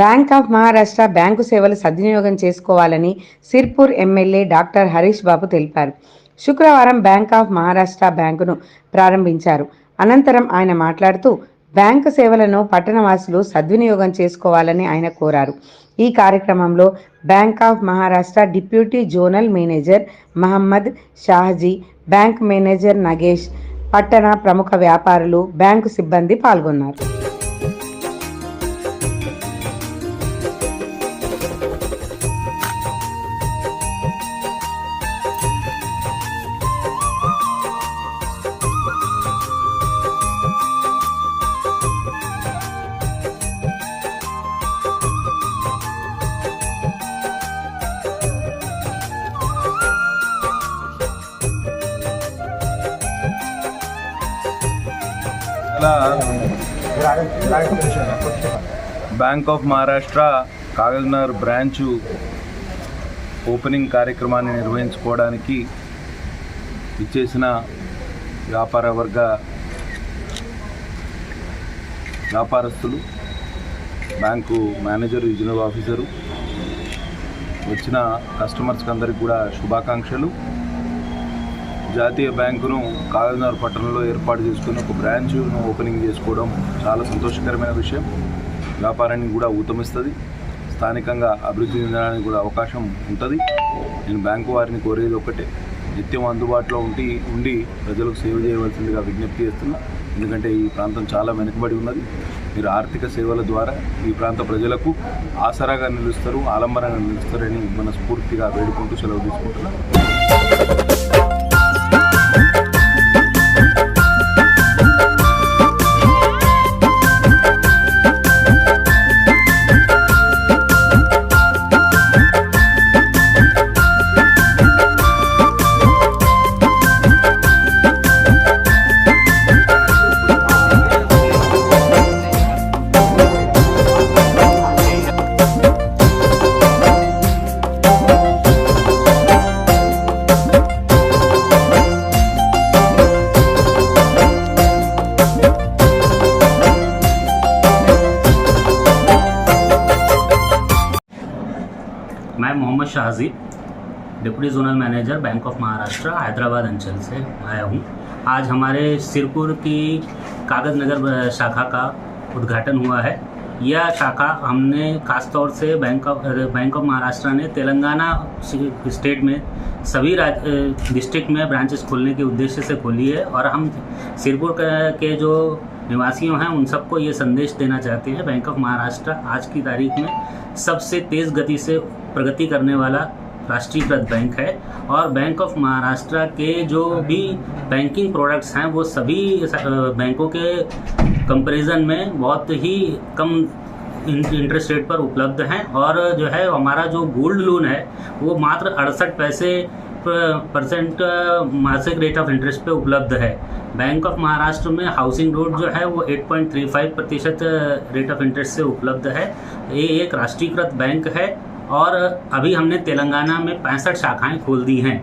Bank of Maharashtra bank సేవలు సద్వినియోగం చేసుకోవాలని సిర్పూర్ ఎమ్మెల్యే డాక్టర్ హరీష్ బాబు తెలిపారు. శుక్రవారం బ్యాంక్ ఆఫ్ మహారాష్ట్ర బ్యాంకును ప్రారంభించారు. అనంతరం ఆయన మాట్లాడుతూ బ్యాంకు సేవలను పట్టణవాసులు సద్వినియోగం చేసుకోవాలని ఆయన కోరారు. ఈ కార్యక్రమంలో bank of Maharashtra deputy zonal manager Mohammed Shahaji bank manager Nagesh పట్టణ ప్రముఖ వ్యాపారులు బ్యాంకు సిబ్బంది పాల్గొన్నారు. Bank of Maharashtra Kagaznagar branch opening కార్యక్రమాన్ని నిర్వహించుకోవడానికి ఇచ్చేసిన వ్యాపార వర్గ వ్యాపారస్తులు బ్యాంకు మేనేజర్ రీజనల్ ఆఫీసరు వచ్చిన కస్టమర్స్కి అందరికి కూడా శుభాకాంక్షలు. జాతీయ బ్యాంకును కాగజ్నగర్ పట్టణంలో ఏర్పాటు చేసుకుని ఒక బ్రాంచ్ను ఓపెనింగ్ చేసుకోవడం చాలా సంతోషకరమైన విషయం. వ్యాపారాన్ని కూడా ఊతమిస్తుంది. స్థానికంగా అభివృద్ధి చెందడానికి కూడా అవకాశం ఉంటుంది. నేను బ్యాంకు వారిని కోరేది ఒకటే నిత్యం అందుబాటులో ఉండి ఉండి ప్రజలకు సేవ చేయవలసిందిగా విజ్ఞప్తి చేస్తున్నా. ఎందుకంటే ఈ ప్రాంతం చాలా వెనుకబడి ఉన్నది. మీరు ఆర్థిక సేవల ద్వారా ఈ ప్రాంత ప్రజలకు ఆసరాగా నిలుస్తారు ఆలంబరంగా నిలుస్తారని మనస్ఫూర్తిగా వేడుకుంటూ సెలవు తీసుకుంటున్నాను Mm-hmm. Mohammed Shahji, deputy zonal manager, bank of Maharashtra, Hyderabad अंचल से आया हूँ। आज हमारे सिरपुर की कागज़ नगर शाखा का उद्घाटन हुआ है। यह शाखा हमने खास तौर से bank of bank of Maharashtra ने तेलंगाना स्टेट में सभी डिस्ट्रिक्ट में ब्रांचेस खोलने के उद्देश्य से खोली है और हम सिरपुर के जो निवासियों हैं, उन सबको ये संदेश देना चाहते हैं। बैंक ऑफ़ महाराष्ट्र आज की तारीख में सबसे तेज़ गति से प्रगति करने वाला राष्ट्रीयकृत बैंक है और बैंक ऑफ़ महाराष्ट्र के जो भी बैंकिंग प्रोडक्ट्स हैं, वो सभी बैंकों के कंपैरिजन में बहुत ही कम इंटरेस्ट रेट पर उपलब्ध हैं और जो है, हमारा जो गोल्ड लोन है, वो मात्र अड़सठ पैसे परसेंट मासिक रेट ऑफ़ इंटरेस्ट पे उपलब्ध है। बैंक ऑफ़ महाराष्ट्र में हाउसिंग लोन जो है, वो 8.35 प्रतिशत रेट ऑफ़ इंटरेस्ट से उपलब्ध है। ये एक राष्ट्रीयकृत बैंक है और अभी हमने तेलंगाना में पैंसठ शाखाएँ खोल दी हैं।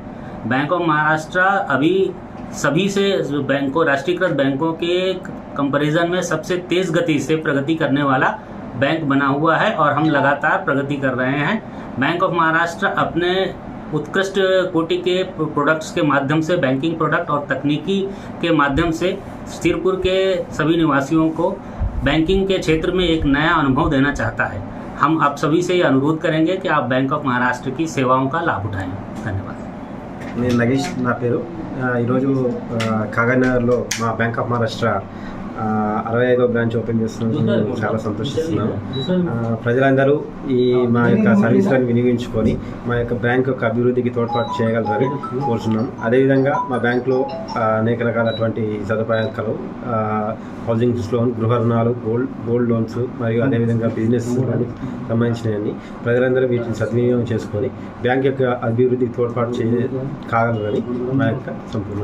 बैंक ऑफ़ महाराष्ट्र अभी सभी से बैंकों, राष्ट्रीयकृत बैंकों के कंपैरिजन में सबसे तेज़ गति से प्रगति करने वाला बैंक बना हुआ है और हम लगातार प्रगति कर रहे हैं। बैंक ऑफ़ महाराष्ट्र अपने उत्कृष्ट कोटि के प्रोडक्ट्स के माध्यम से बैंकिंग प्रोडक्ट और तकनीकी के माध्यम से सिरपुर के सभी निवासियों को बैंकिंग के क्षेत्र में एक नया अनुभव देना चाहता है। हम आप सभी से ये अनुरोध करेंगे कि आप बैंक ऑफ महाराष्ट्र की सेवाओं का लाभ उठाएं धन्यवाद నేను నగేష్ నా పేరు ఆ, ఈరోజు ఆ, కాగజ్నగర్లో మా బ్యాంక్ ఆఫ్ మహారాష్ట్ర ఆ, అరవై ఐదో బ్రాంచ్ ఓపెన్ చేస్తున్నందుకు నేను చాలా సంతోషిస్తున్నాను ఆ, ప్రజలందరూ ఈ మా యొక్క సర్వీసులను వినియోగించుకొని మా యొక్క బ్యాంక్ యొక్క అభివృద్ధికి తోడ్పాటు చేయగలరని కోరుతున్నాం అదేవిధంగా మా బ్యాంక్లో అనేక రకాలటువంటి సదుపాయాలు కలవు హౌసింగ్ లోన్ గృహ రుణాలు గోల్డ్ గోల్డ్ లోన్స్ మరియు అదేవిధంగా బిజినెస్ సంబంధించినవన్నీ ప్రజలందరూ వీటిని సద్వినియోగం చేసుకొని బ్యాంక్ యొక్క అభివృద్ధికి తోడ్పాటు చేయ కాగలరని మా యొక్క సంపూర్ణ